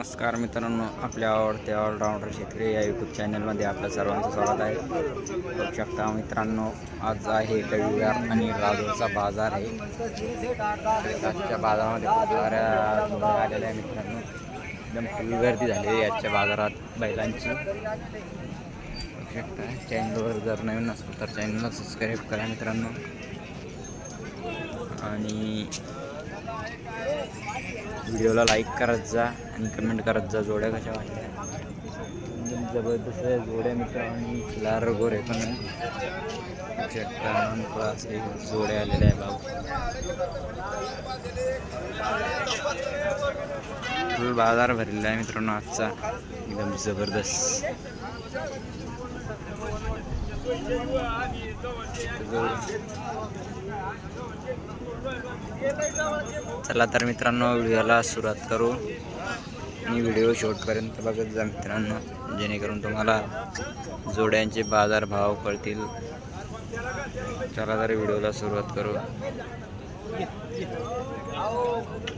नमस्कार मित्रांनो आपल्या आवडत्या ऑलराऊंडर शेतकरी या यूट्यूब चॅनलमध्ये आपल्या सर्वांचं स्वागत आहे. बघू शकता मित्रांनो आज आहे रविवार आणि राजूरचा बाजार आहे. आजच्या बाजारामध्ये खूप साऱ्या आलेल्या आहे मित्रांनो. एकदम फुल गर्दी झाली आहे आजच्या बाजारात बैलांची. बघू शकता चॅनलवर जर नवीन असेल तर चॅनलला सबस्क्राईब करा मित्रांनो. आणि व्हिडिओला लाईक करत जा आणि कमेंट करत जा जोड्या कशा वाटल्या? एकदम जबरदस्त आहे जोड्या मित्र आणि लार गोरे पण आहे. बघू जोड्या आलेल्या आहे भाऊ. फुल बाजार भरलेला आहे मित्रांनो आजचा. एकदम जबरदस्त. चला तर मित्रांनो व्हिडिओला सुरुवात करू. मी व्हिडिओ शॉर्टपर्यंत बघत जा मित्रांनो जेणेकरून तुम्हाला जोड्यांचे बाजारभाव कळतील. चला तर व्हिडिओला सुरुवात करू.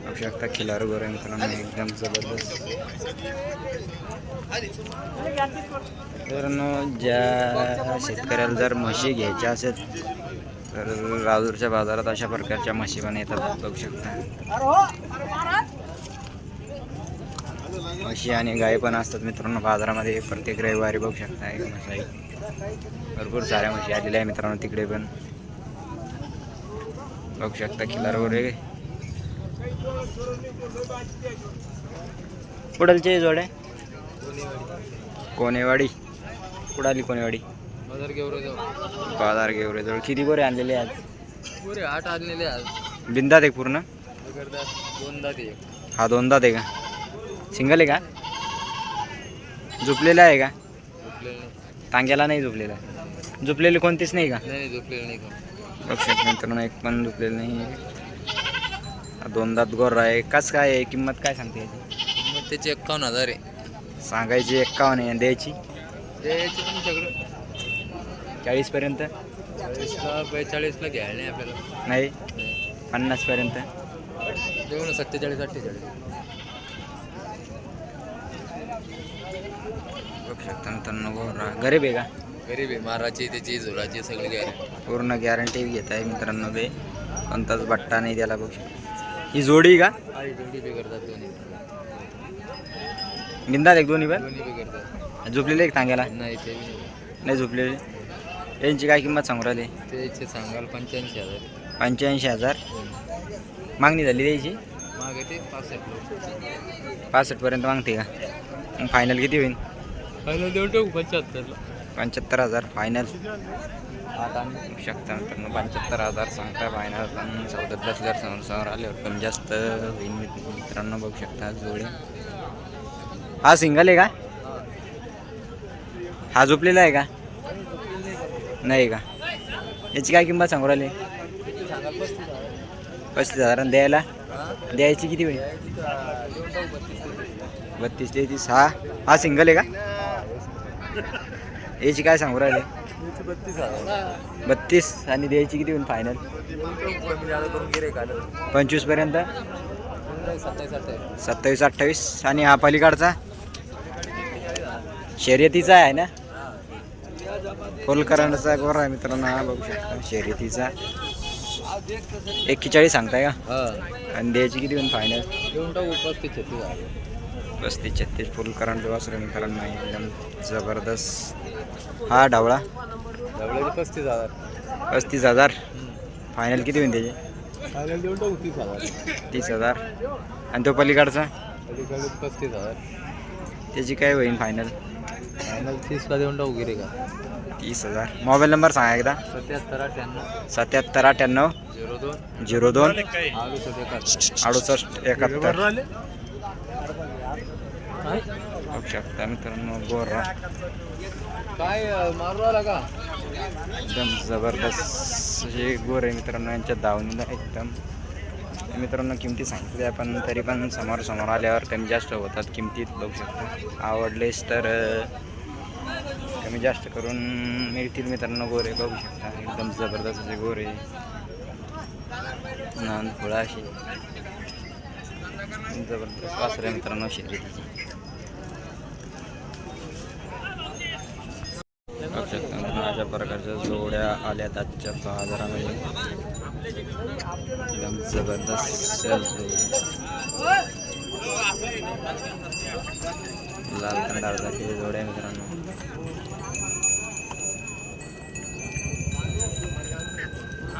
बघू शकता खिलार मित्रांनो एकदम जबरदस्त. तर ज्या शेतकऱ्याला जर म्हशी घ्यायच्या असेल तर राजूरच्या बाजारात अशा प्रकारच्या म्हशी पण येतात बघू शकता. म्हशी आणि गाय पण असतात मित्रांनो बाजारामध्ये प्रत्येक रविवारी बघू शकता एक म्हशी. भरपूर साऱ्या म्हशी आलेल्या आहे मित्रांनो तिकडे पण. बघू शकता किल्लार वगैरे. जोड. आहे कोणेवाडी? कुडाली कोणेवाडी? बाजार किती गोरे आणलेले आज? पुरे आठ आणलेले आज. बिंदात आहे पूर्ण? दोनदा ते हा दोनदा आहे का सिंगल आहे का? झुपलेला आहे का? टांग्याला नाही. झुपलेला? झुपलेली कोणतीच नाही का? नाही झोपलेले नाही का मित्रांनो एक पण झुपलेलं नाही दोनदात गोर आहे. कस काय आहे? किंमत काय सांगते याची? त्याचे एक्कावन्न हजार आहे. सांगायची एक्कावन्न आहे द्यायची. द्यायचे तुमच्याकडं चाळीसपर्यंत? चाळीसला बेचाळीसला घ्यायला नाही आपल्याला. नाही? पन्नासपर्यंत? देऊ ना सत्तेचाळीस अठ्ठेचाळीस. बघू शकता मित्रांनो गोर गरीब आहे का? गरीब आहे. माराची त्याची झुलाची सगळी गॅरंटी पूर्ण गॅरंटी घेत आहे मित्रांनो ते. कोणताच बट्टा नाही त्याला बघू शकता. ही जोडी का? जोडी बी करतात दोन्ही. बिंदात एक दोन्ही पण? झोपलेले एक टांग्याला नाही ते नाही. झोपलेले? यांची काय किंमत सांगू राहिली? त्याचे सांगाल पंच्याऐंशी हजार. पंच्याऐंशी हजार? मागणी झाली द्यायची मागे ते पासष्ट पासष्टपर्यंत मागते का? मग फायनल किती होईल? पहिलं देऊन टाकू पंच्याहत्तरला पंच्याहत्तर हजार फायनल आणि बघू शकता मित्रांनो पंच्याहत्तर हजार सांगता फायनल पण चौदा दस हजार समोर समोर आल्यावर पण जास्त होईल मित- मित्रांनो बघू शकता जोडी. हा सिंगल आहे का? हा झोपलेला आहे का? नाही का? याची काय किंमत सांगू राहिली? पस्तीस हजार. द्यायला? द्यायची किती होईल बत्तीस तेहतीस. हा? हा सिंगल आहे का? याची काय सांगू राहिले? बत्तीस. आणि द्यायची किती होईल फायनल पंचवीसपर्यंत? पंचवीसपर्यंत सत्तावीस अठ्ठावीस सत्तावीस अठ्ठावीस. आणि हा पलीकडचा? शर्यतीचा आहे ना? फुल करंटचा गोर आहे मित्रांनो हा बघू शकता. शर्यतीचा. एक्केचाळीस सांगताय का? आणि द्यायची किती होईल फायनल टाकू पस्तीस छत्तीस पस्तीस छत्तीस. फुल करंट वासरे मित्रांनो एकदम जबरदस्त. हा ढवळा डबल्याचे पस्तीस हजार. पस्तीस हजार. फायनल किती होईल त्याचे? फायनल देऊन टाकू तीस हजार. तीस हजार. आणि तो पलीकडचा? पस्तीस हजार. त्याची काय होईल फायनल फायनल तीसला देऊन टाकू गिरे का? तीस हजार. मोबाईल नंबर सांगा एकदा. सत्याहत्तर अठ्ठ्याण्णव. सत्याहत्तर अठ्ठ्याण्णव. झिरो दोन. झिरो दोन. आलू सत्याहत्तर अडुसष्ट एकाहत्तर. बघू शकता मित्रांनो गोरा. काय मारू आला का? एकदम जबरदस्त हे गोर आहे मित्रांनो यांच्या दावणीला एकदम. मित्रांनो किमती सांगितल्या पण तरी पण समोर समोर आल्यावर कमी जास्त होतात किमतीत बघू शकता. आवडलेच तर अं, कमी जास्त करून मिळतील मित्रांनो गोरे बघू शकता. एकदम जबरदस्त असे गोरे. नान फुळा असे. जबरदस्त वासरे मित्रांनो शेती. बघू शकता अशा प्रकारच्या जोड्या आल्यात आजच्या बाजारामध्ये. एकदम जबरदस्त लाल कंदार जोड्या मित्रांनो.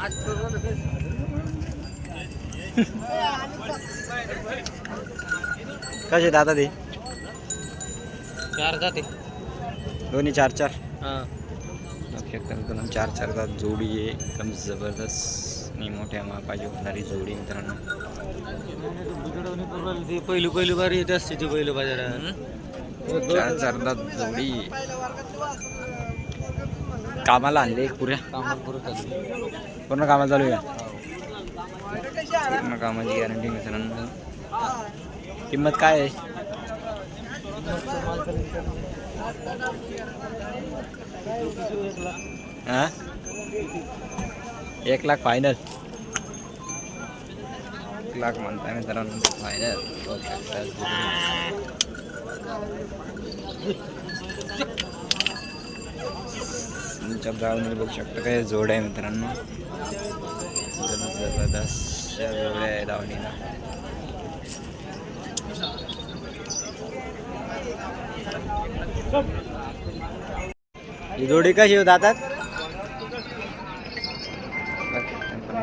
कसे दादा ते? चार जाते. दोन्ही चार चार? हां. मित्रांनो चार चार दात जोडी आहे. एकदम जबरदस्त आणि मोठ्या मापाची होणारी जोडी मित्रांनो. ती पहिली पहिली बारी येते असते ती पहिली बाजारात. चार चार दात जोडी कामाला आणले पुऱ्या. पूर्ण कामाला चालू आहे पूर्ण कामाची गॅरंटी मित्रांनो. किंमत काय आहे? एक लाख फायनल एक लाख म्हणताय मित्रांनो. फायनल तुमच्या गावामध्ये बघू शकता काय जोड आहे मित्रांनो. जबरदस्त जोड्या आहे दावणीला ही जोडी कशी होत आता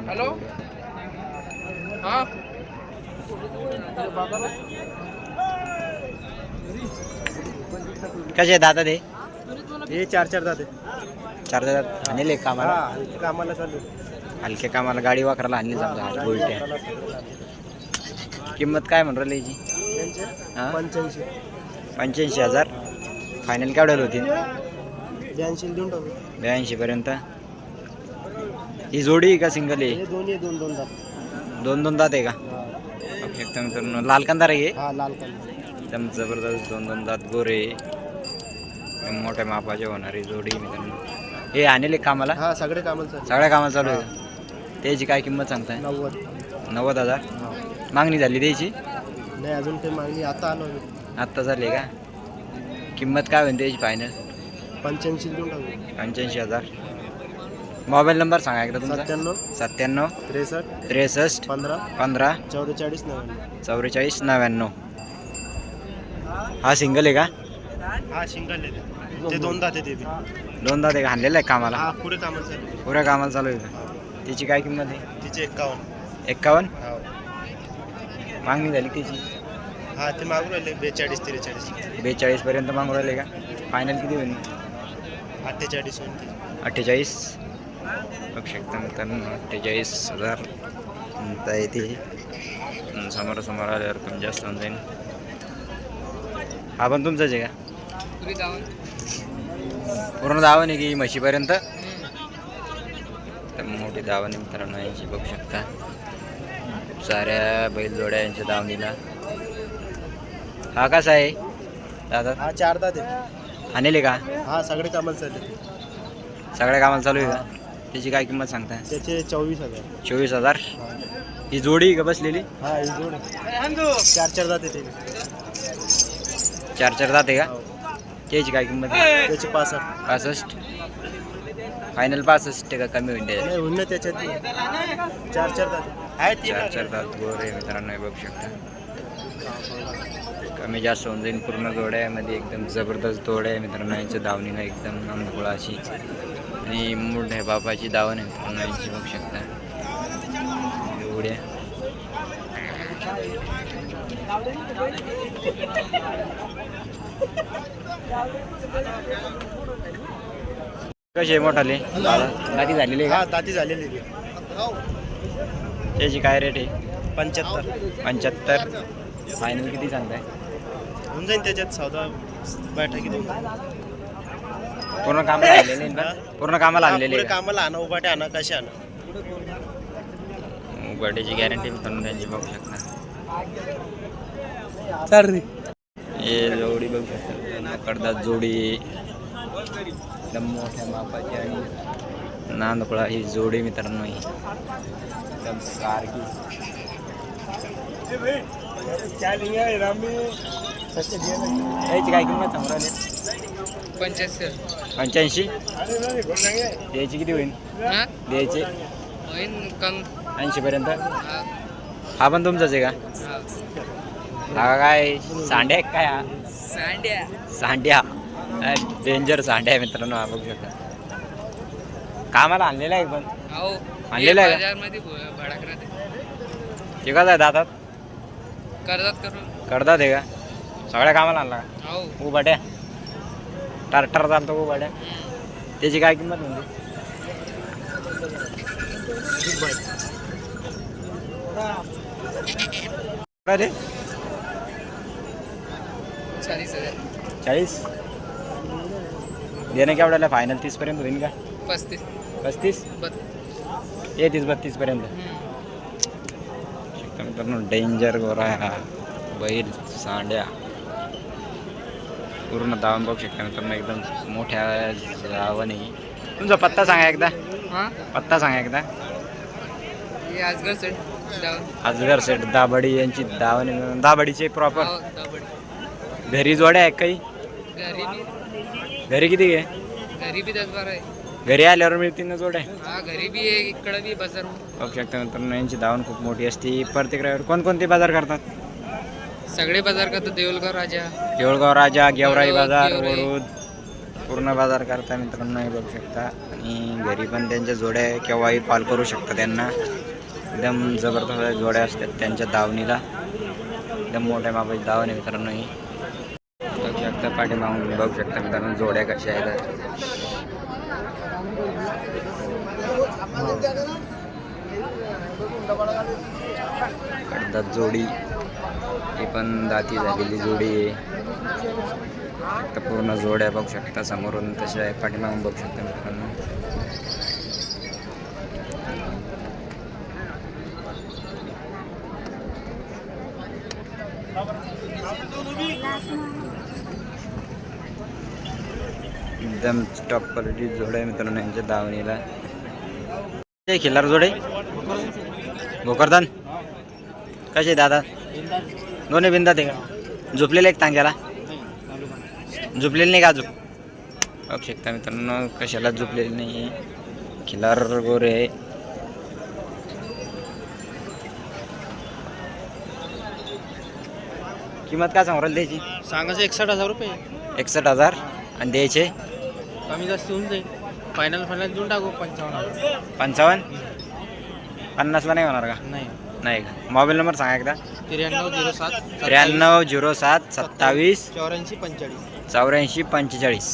हॅलो? कसे आता ते? हे चार चार जाते चार हजार आणले कामाला. कामाला चालू हलक्या कामाला गाडी वाकराला आणली समजा हात किंमत काय म्हणून राहिली याची? पंच्याऐंशी. पंच्याऐंशी हजार. फायनल केवढ्याला होती? ब्याऐंशी देऊन टाकू. ब्याऐंशी पर्यंत. ही जोडी आहे का सिंगल आहे? हे दोन्ही दोन दोन दात. दोन दोन दात आहे का? बघू शकता मित्रांनो लाल कंदार आहे लाल एकदम जबरदस्त दोन दोन दात गोरे. एकदम मोठ्या मापाचे होणारी जोडी मित्रांनो. हे आणले कामाला? हा सगळे कामाला चालू सगळ्या कामाला चालू आहे त्याची काय किंमत सांगताय? नव्वद. नव्वद हजार? मागणी झाली त्याची? नाही अजून काही मागणी आता आलो आम्ही. आत्ता झाली का? किंमत काय होईल त्याची फायनल पंच्याऐंशी देऊन टाकू. पंच्याऐंशी हजार. मोबाईल नंबर सांगा एकदा तुमचा. सत्त्याण्णव. सत्त्याण्णव. त्रेसष्ट. त्रेसष्ट. पंधरा. पंधरा. चौवेचाळीस नव्याण्णव. चौवेचाळीस नव्याण्णव. हा सिंगल आहे का? हा शिंगल ते दोन दात आहे ते बी दोन दात आहे का हाणलेला आहे कामाला. हा पुरे कामाला चालू पुऱ्या कामाला चालू आहे. का त्याची काय किंमत आहे? तिचे एक्कावन्न एक्कावन्न हा. मागणी झाली त्याची हा ते मागून राहिले बेचाळीस त्रेचाळीस. बेचाळीसपर्यंत मागू राहिले का? फायनल किती होईल? अठ्ठेचाळीस होईल ते. अठ्ठेचाळीस? बघू शकता मित्रांनो अठ्ठेचाळीस हजार म्हणता येते. अन् समोरासमोर आल्यावर कमी जास्त होऊन जाईल. हा पण तुमचाच आहे का? पूर्ण दावण आहे की म्हशीपर्यंत? तर मोठी दावण आहे मित्रांनो यांची बघू शकता. खूप साऱ्या बैलजोड्या यांच्या दावणीला हा कसा आहे? दादा? हा चार दात आहे आणले का? हा सगळे कामाला चालले. सगळ्या कामाला चालू आहे का? त्याची काय किंमत सांगताय त्याचे चोवीस हजार. चोवीस हजार? ही. जोडी आहे का बसलेली? हा ही जोड चार चार जाते ते चार चार जाते का? हो. त्याची काय किंमत आहे? त्याचे पासष्ट. पासष्ट. फायनल पासष्ट का कमी होईल त्याच्यात? नाही होईल ना त्याच्यात. चार चार जाते आहेत ते चार चार दात गोर आहे मित्रांनो हे बघू शकता. कमी जास्त होऊन जाईल पूर्ण जोड्यामध्ये एकदम जबरदस्त जोड्या आहे मित्रांनो यांच्या दावणीला एकदम नांदकुळा अशी. आणि मोठ्या बापाची दावण आहे मित्रांनो यांची बघू शकता. जोड्या कसे मोठाले? गादी झालेली आहे हा का दाती झालेली आहे. त्याची काय रेट आहे? पंच्याहत्तर. पंच्याहत्तर. फायनल किती सांगताय? होऊन जाईल त्याच्यात सौदा बैठकी देऊन. पूर्ण कामाला ना? पूर्ण कामाला आणलेले? कामाला आणा उभाटे आणा कसे आणा. उघड्याची गॅरंटी मित्रांनो त्यांची बघू शकता हे जोडी बघू शकता. कडदात जोडी. एकदम मोठ्या मापाची आणि नांदकुळा ही जोडी मित्रांनो ही. एकदम सारखी. याची काय किंमत सांगू पंच्याऐंशी? द्यायची किती होईल द्यायचे. ऐंशीपर्यंत? हा. हा पण तुमचाच आहे का? हा हा काय सांड्या आहे काय हा? सांड्या. सांड्या. डेंजर सांड्या आहे मित्रांनो हा बघू शकता. कामाला आणलेला आहे पण. हो आणलेलं आहे का? भडाकरा ते कसं आहे. दातात? कर्जात करून. करतात आहे का? सगळ्या कामाला आणला का? हो उभाट्या टारटर चालतो उभाट्या त्याची काय किंमत म्हणजे काय रे? चाळीस हजार. चाळीस? देणं केवढ्याला फायनल तीसपर्यंत होईल का? पस्तीस. पस्तीस? बत येतीस बत्तीसपर्यंत मित्रांनो डेंजर गोरा हा. बैल सांड्या. पूर्ण धावून बघू शकता मित्रांनो एकदम मोठ्या आहे तुमचा पत्ता सांगा एकदा. हा? पत्ता सांगा एकदा. आजगर सेट दाबडी यांची दावण दाबडीचे प्रॉपर घरी जोड्या आहे काही? घरी बी. घरी किती घरी बी दस बारा आहे. घरी आल्यावर मिळतील ना जोड्या? हा घरी बी आहे इकडं बी बाजार बघू शकता मित्रांनो यांची धावण खूप मोठी असते. प्रत्येक रविवारी कोणकोणते बाजार करतात? सगळे बाजार करतो देऊलगाव राजा. देऊळगाव राजा गेवराई बाजार गेवराई. वडूद पूर्ण बाजार करता मित्रांनो हे बघू शकता. आणि घरी पण त्यांच्या जोड्या आहे, केव्हाही कॉल करू शकता त्यांना. एकदम जबरदस्त जोड्या असतात त्यांच्या दावणीला एकदम मोठ्या मापाची दावण आहे मित्रांनो ही. शकता पाठीमागून बघू शकता मित्रांनो जोड्या कशा आहेत. कडदात जोडी. ही पण दाती झालेली जोडी आहे. फक्त पूर्ण जोड्या बघू शकता समोरून तशा आहे पाठीमागून बघू शकता मित्रांनो. एकदम टॉप क्वालिटी जोड आहे मित्रांनो यांच्या दावणीला. खिल्लार जोड. भोकरदान कसे दादा? दोन्ही बिंदात आहे का? झोपलेले एक तांग्याला? झोपलेले नाही का अजून? बघू शकता मित्रांनो कशाला झोपलेले नाही. खिलार गोरे आहे. किंमत काय सांगू राहिली द्यायची सांगायचं एकसष्ट हजार रुपये. एकसष्ट हजार. आणि द्यायचे? कमी जास्त होऊन जाईल. फायनल फायनल देऊन टाकू पंचावन्न पंचावन्न? पन्नासला नाही होणार का? नाही. नाही का? मोबाईल नंबर सांगा एकदा. त्र्याण्णव झिरो सात त्र्याण्णव झिरो सात सत्तावीस चौऱ्याऐंशी पंचेचाळीस. चौऱ्याऐंशी पंचेचाळीस.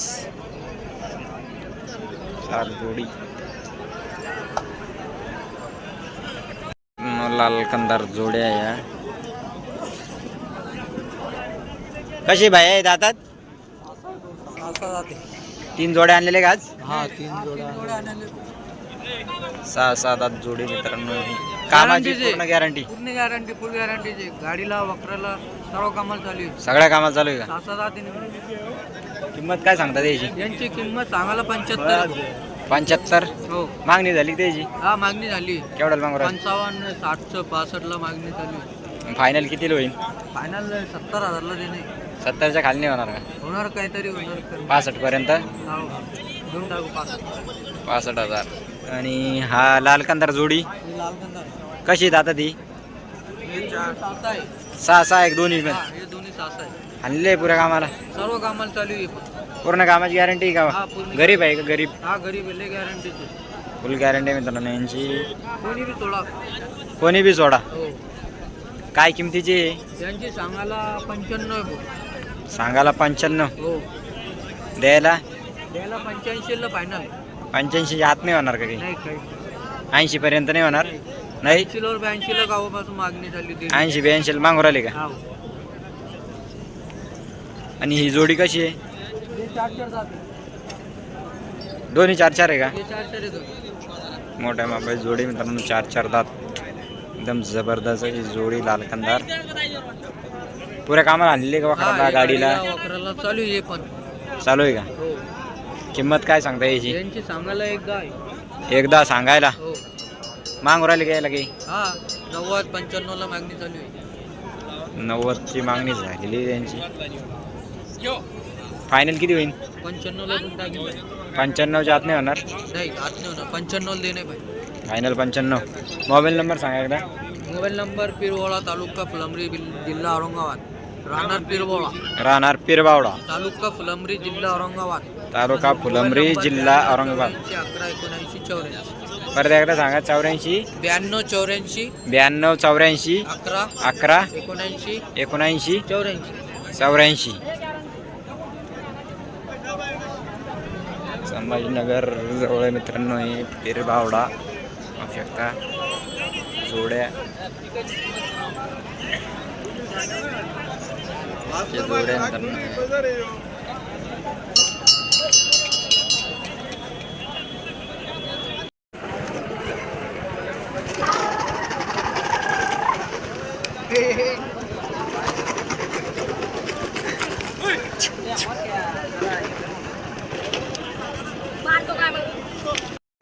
चार जोडी. न लाल कंदार जोड्या या. कशी भाई? आहे दातात तीन जोड्या आणलेले का आज? हा तीन जोड्या सहा सात आठ जोडी मित्रांनो. कामाची पूर्ण गॅरंटी पूर्ण गॅरंटी फुल गॅरंटीची गाडीला वक्राला सर्व कामाला चालू आहे. सगळ्या कामाला चालू आहे सहा सात आठ का किंमत काय सांगता त्याची? यांची किंमत सांगायला पंच्याहत्तर. पंच्याहत्तर? हो. मागणी झाली त्याची? हा मागणी झाली. केवढ्याला मागू? पंचावन्न साठचं पासष्टला मागणी आहे फायनल कितीला होईल? फायनल सत्तर हजारला देणे. सत्तरच्या खाली नाही होणार का? होणार काहीतरी होणार कमी. पासष्ट पर्यंत हो. टाकू पासष्ट. पासष्ट हजार. आणि हा लाल कंदार जोडी? हे लाल कंदार आहे. कशी ती? हे सासा आहे. सहा सहा एक दोन्ही पण. हा, हे दोन्ही सासा आहे. आणले पुऱ्या कामाला. सर्व कामाला चालू आहे. पण. पूर्ण कामाची गॅरंटी का? हा, पूर्ण. गरीब आहे का गरीब? हा गरीब लय गॅरंटीचे फुल गॅरंटी मित्रांनो यांची. कोणी बी सोडा. कोणी बी सोडा. हो. काय किमतीची आहे? त्यांची सांगायला पंच्याण्णव आहे. भाऊ. सांगायला पंच्याण्णव. हो. द्यायला? द्यायला पंच्याऐंशीला फायनल पंच्याऐंशीच्या आत नाही होणार का काही? नाही काही. ऐंशी पर्यंत नाही होणार? नाही. ऐंशीला ब्याऐंशीला गावापासून मागणी झाली होती. ऐंशी ब्याऐंशीला मागू राहिले का? हा. आणि ही जोडी कशी आहे? हे चार चार जाते दोन्ही चार चार आहे का? हे चार चार येतो मोठ्या मापाची जोडी मित्रांनो चार चार दात. एकदम जबरदस्त अशी जोडी लाल कंदार पुऱ्या कामाला आणलेली का वाकडाला गाडीला? वक्राला चालू आहे पण. चालू आहे का? हो. किंमत काय सांगता याची? यांची सांगायला एकदा एकदा सांगायला? हो. मागू राहिले घ्यायला काही? हा नव्वद पंच्याण्णवला मागणी चालू आहे. नव्वदची मागणी झालेली आहे त्यांची. फायनल किती होईल? टाकेल पंच्याण्णवच्या आत नाही होणार? नाही आत नाही होणार. पंच्याण्णवला दे नाही पाहिजे फायनल पंच्याण्णव. मोबाईल नंबर सांगा एकदा. मोबाईल नंबर पिरवळा तालुका फुलंब्री बिल- जिल्हा औरंगाबाद. राहणार पिरवळा राहणार पिरबावडा. तालुका फुलंब्री जिल्हा औरंगाबाद. तालुका फुलंब्री जिल्हा औरंगाबाद. अकरा एकोणऐंशी चौऱ्याऐंशी. परत एकदा सांगा चौऱ्याऐंशी? ब्याण्णव चौऱ्याऐंशी. ब्याण्णव चौऱ्याऐंशी. अकरा अकरा. एकोणऐंशी. एकोणऐंशी. चौऱ्याऐंशी. चौऱ्याऐंशी. संभाजीनगर जवळ आहे मित्रांनो हे पिरबावडा. पाहू शकता. जोड्या. हे जोड्या मित्रांनो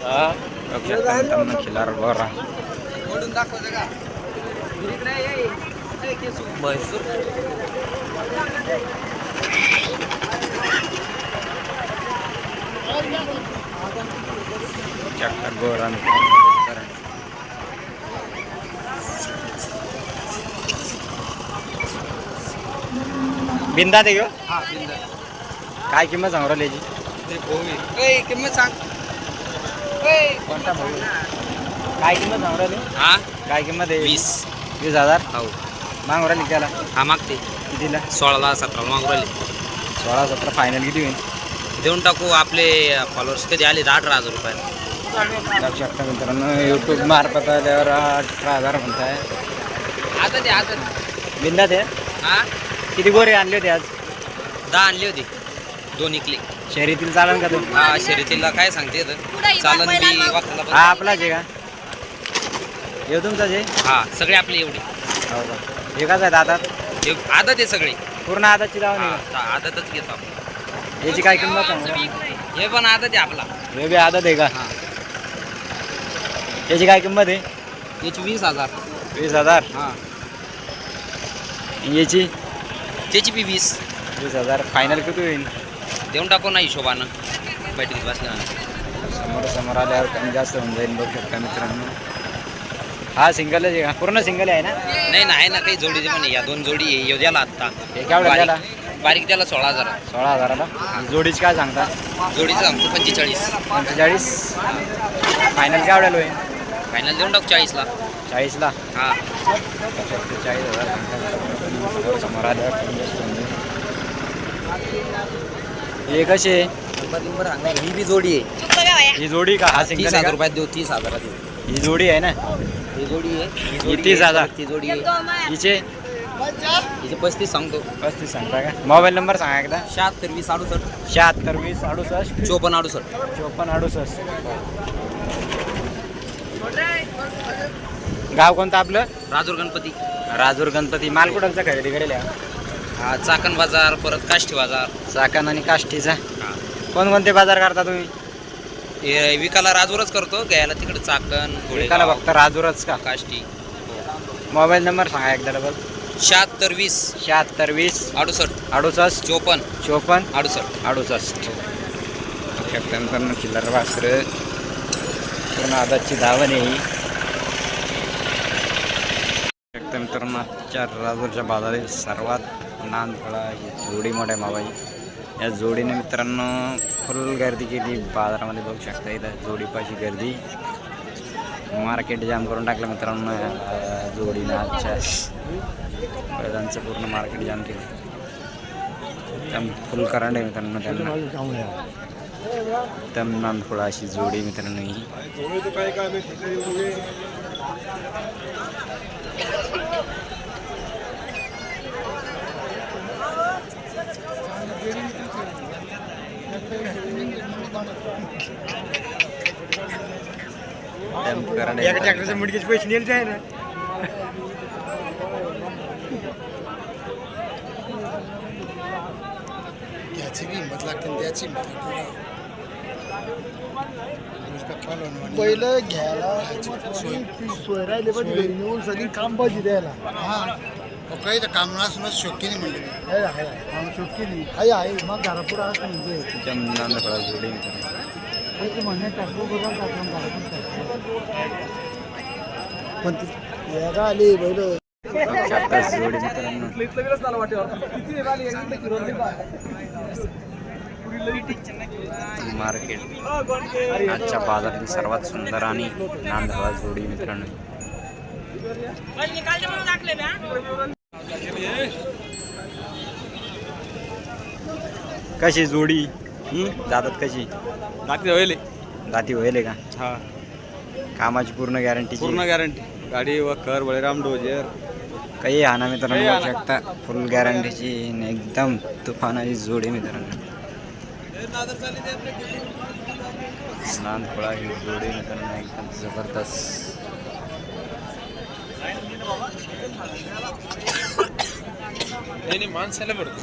हा, पाहू शकता मित्रांनो खिलार बरा म्हैसूर चक्कर गोरा बिंदा दे गो हा बिंदा. काय किंमत सांगू राहिली याची? ते किंमत सांग. कोणता भाऊ काय किंमत सांगू राहिली? हा? काय किंमत आहे? वीस. वीस हजार? हो मागू राहिली त्याला? हा मागते. कितीला? सोळाला सतराला मागू राहिले. सोळा सतरा फायनल किती होईल? देऊन टाकू आपले फॉलोअर्स कधी आले? अठरा हजार रुपये. लक्षात शकता मित्रांनो यूट्यूब मार्फत आल्यावर अठरा हजार म्हणताय. आता ते आता बिंदा ते हा? किती गोरे आणले होते आज? दहा आणली होती. दोन इकले. शर्यतील चालन का तू? हा शर्यतीला काय सांगते इथं? चालन बी हा आपलाच आहे का? येऊ तुमचाच आहे हा सगळे आपले एवढे. हो का? एकाच आहेत आता हे आदत आहे सगळे. पूर्ण आदाची लावून हा, आहे आता आदतच घेतो आपण. का? याची काय किंमत सांगू? हे पण आदत आहे आपला. हे बी आदत आहे का? हा. याची काय किंमत आहे? याची वीस हजार. वीस हजार? हा. याची? त्याची बी वीस. वीस हजार. फायनल किती होईल? देऊन टाकू ना हिशोबानं. बैठकीत बसल्यानं समोर समोर आल्यावर कमी जास्त होऊन जाईल बघू शकता मित्रांनो. हा सिंगलच आहे का? पूर्ण सिंगल आहे ना? नाही ना आहे ना. काही जोडी पण आहे. या दोन जोडी आहे. येऊ द्याला आत्ता. हे केवढं त्याला बारीक बारीक त्याला सोळा हजार. सोळा हजाराला? जोडीच काय सांगता? जोडीचं सांगतो पंचेचाळीस. पंचेचाळीस? फायनल केवढ्याला होईल फायनल देऊन टाकू चाळीसला. चाळीसला? हा. चाळीस हजार समोर हे कसे ही बी जोडी आहे. ही जोडी का? हा तीस हजार? रुपयात देऊ तीस हजारात देऊ. ही जोडी आहे ना? ही जोडी आहे. जोडी तीस आहे, हजार. ती जोडी आहे. हिचे? हिचे पस्तीस सांगतो. पस्तीस सांगता का? मोबाईल नंबर सांगा एकदा. शहात्तर वीस अडुसष्ट. शहात्तर वीस अडुसष्ट. चोपन्न अडुसष्ट. चोपन्न अडुसष्ट. गाव कोणतं आपलं? राजूर गणपती. राजूर गणपती. माल कुठलचा खरेदी करेल हा? हा चाकण बाजार परत काष्टी बाजार. चाकण आणि काष्टीचा. हा. कोणकोणते बाजार करता तुम्ही? हे विकायला राजूरच करतो घ्यायला तिकडे चाकण गोळेगाव, फक्त राजूरच का? काष्टी. मोबाईल नंबर सांगा एकदा डबल शहात्तर वीस. शहात्तर वीस. अडुसष्ट. अडुसष्ट. चोपन्न. चोपन्न. अडुसष्ट. अडुसष्ट. चिल्लर वासर. पूर्ण आदाची धावण आहे ही. कॅप्टन करून आजच्या राजूरच्या बाजारातील सर्वात नानफळा ही जोडी मोठ्या मावाई या जोडीने मित्रांनो फुल गर्दी केली बाजारामध्ये बघू शकता इथं जोडीपाशी गर्दी. मार्केट जाम करून टाकलं मित्रांनो जोडीनं आजच्या. बैलांचं पूर्ण मार्केट जाम केलं. फुल करंट आहे मित्रांनो त्यांना. एकदम नानफुळा अशी जोडी मित्रांनो ही. मित्रांनो. मुडकीचे पैसे नेले आहे ना. त्याची बी हिंमत लागते त्याची लागते. पहिलं घ्यायला राहिले पण नेऊन सगळी काम पाहिजे द्यायला. हा. काही तर कामनासूनच शोकीने म्हणले आहे आहे. आहे मग घरापुढं असं म्हणजे नांदफळा जोडी म्हणणे टाकू बघा टाकून घरातून पण वेगा आली जोडी मित्रांनो. मार्केट. आजच्या बाजारातील सर्वात सुंदर आणि नांदफळा जोडी मित्रांनो. कशी जोडी? जातात कशी? रात्री होईल जाती होईल का? हा. कामाची पूर्ण गॅरंटी पूर्ण गॅरंटी गाडी वखर बळीराम डोजेर. काही आणा मित्रांनो शकता. फुल गॅरंटीची एकदम तुफानाची जोडी मित्रांनो. नानफळा ही जोडी मित्रांनो एकदम जबरदस्त. माणसाला पडतो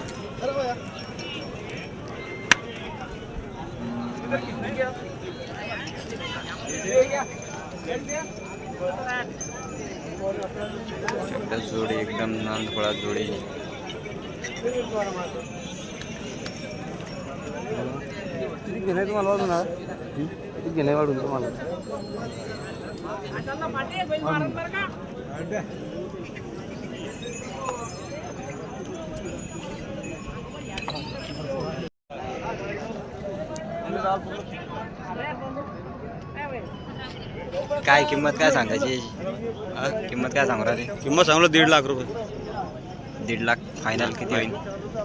जोडी एकदम नानफळा जोडी. घेणे तुम्हाला वाढून ना घेणे वाढून तुम्हाला? काय किंमत काय सांगायची? याची? किंमत काय सांगू राहिली? किंमत सांगलो दीड लाख रुपये. दीड लाख फायनल किती होईल?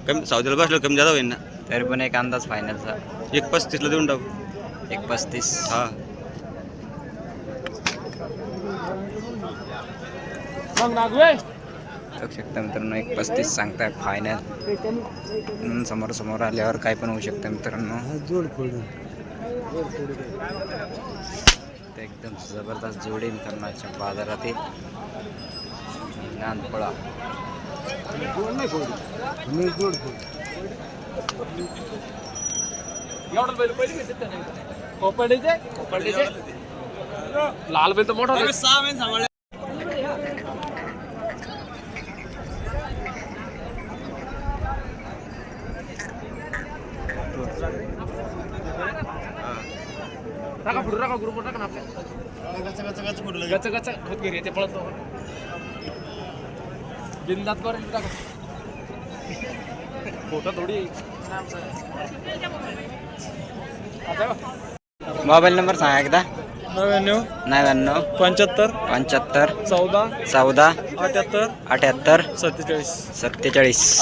कमी सावतीला बसलं कमी जादा होईल ना. तरी पण एक अंदाज फायनलचा एक पस्तीसला देऊन टाकू. एक पस्तीस. हा. बघू शकता मित्रांनो एक पस्तीस सांगताय फायनल समोर समोर आल्यावर काय पण होऊ शकतं मित्रांनो. एकदम जबरदस्त जोडी मित्रांनो आजच्या बाजारातील फोड लाल बैल तर मोठा. टाका पुढे टाका टाका ना आपल्या. गच गच होत गेली ते पळत बिंदात कर टाका. फोटो थोडी मोबाईल नंबर सांगा एकदा. नव्याण्णव. नव्याण्णव. पंच्याहत्तर. पंच्याहत्तर. चौदा. चौदा. अठ्याहत्तर. अठ्याहत्तर. सत्तेचाळीस. सत्तेचाळीस.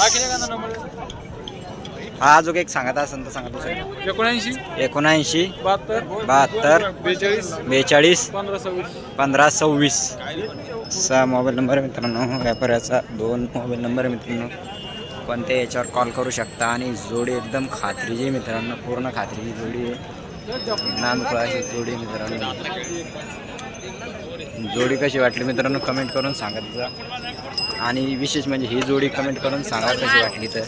हा अजून एक सांगत असेल तर सांगा दुसरं. एकोणऐंशी. एकोणऐंशी. बहात्तर. बहात्तर. बेचाळीस. बेचाळीस. पंधरा सव्वीस. पंधरा सव्वीस. सहा मोबाईल नंबर मित्रांनो. व्यापाऱ्याचा दोन मोबाईल नंबर आहे पण ते याच्यावर कॉल करू शकता. आणि जोडी एकदम खात्रीची आहे मित्रांनो. पूर्ण खात्रीची जोडी आहे. नानफळाची जोडी आहे मित्रांनो. जोडी कशी वाटली मित्रांनो? कमेंट करून सांगत जा. आणि विशेष म्हणजे ही जोडी कमेंट करून सांगा कशी वाटली तर.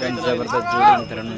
त्यांची जबरदस्त जोडी मित्रांनो.